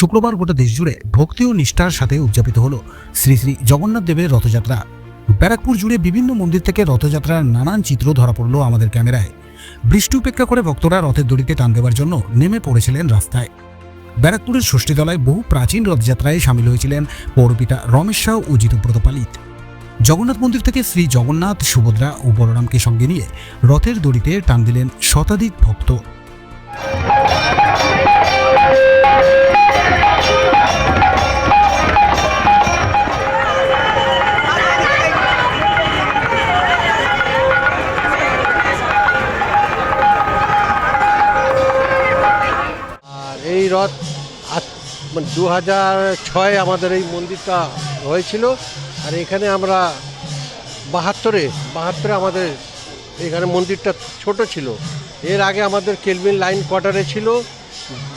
শুক্রবার গোটা দেশ জুড়ে ভক্তি ও নিষ্ঠার সাথে উদযাপিত হল শ্রী শ্রী জগন্নাথ দেবের রথযাত্রা। ব্যারাকপুর জুড়ে বিভিন্ন মন্দির থেকে রথযাত্রার নানান চিত্র ধরা পড়ল আমাদের ক্যামেরায়। বৃষ্টি উপেক্ষা করে ভক্তরা রথের দড়িতে টান দেওয়ার জন্য নেমে পড়েছিলেন রাস্তায়। ব্যারাকপুরের ষষ্ঠীতলায় বহু প্রাচীন রথযাত্রায় সামিল হয়েছিলেন পৌরপিতা রমেশ শাহ ও জিতব্রত পালিত। জগন্নাথ মন্দির থেকে শ্রী জগন্নাথ সুভদ্রা ও বলরামকে সঙ্গে নিয়ে রথের দড়িতে টান দিলেন শতাধিক ভক্ত। এই রথ দু হাজার ছয় আমাদের এই মন্দিরটা হয়েছিল। আর এখানে আমরা বাহাত্তরে বাহাত্তরে আমাদের এখানে মন্দিরটা ছোট ছিল। এর আগে আমাদের কেলভিন লাইন কোয়ার্টারে ছিল।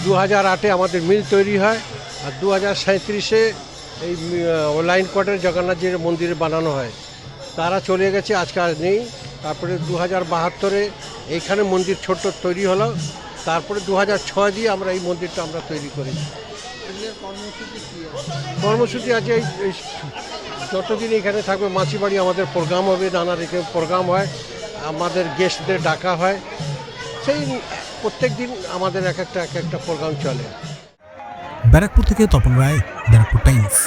দু হাজার আটে আমাদের মিল তৈরি হয়। আর দু হাজার সাঁত্রিশে এই লাইন কোয়ার্টারে জগন্নাথজির মন্দিরে বানানো হয়। তারা চলে গেছে, আজকে আর নেই। তারপরে দু হাজার বাহাত্তরে এইখানে মন্দির ছোট্ট তৈরি হলো। তারপরে দু ছয় দিয়ে আমরা এই মন্দিরটা আমরা তৈরি করি কর্মসূচি আছে এই যতদিন এখানে থাকবে মাছি বাড়ি আমাদের প্রোগ্রাম হবে, নানা রকম প্রোগ্রাম হয়, আমাদের গেস্টদের ডাকা হয়। সেই প্রত্যেক দিন আমাদের এক একটা এক একটা প্রোগ্রাম চলে। ব্যারাকপুর থেকে তপন রায়, ব্যারাকপুর টাইমস।